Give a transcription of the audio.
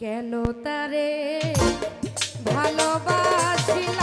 কেন তারে ভালোবাসিল?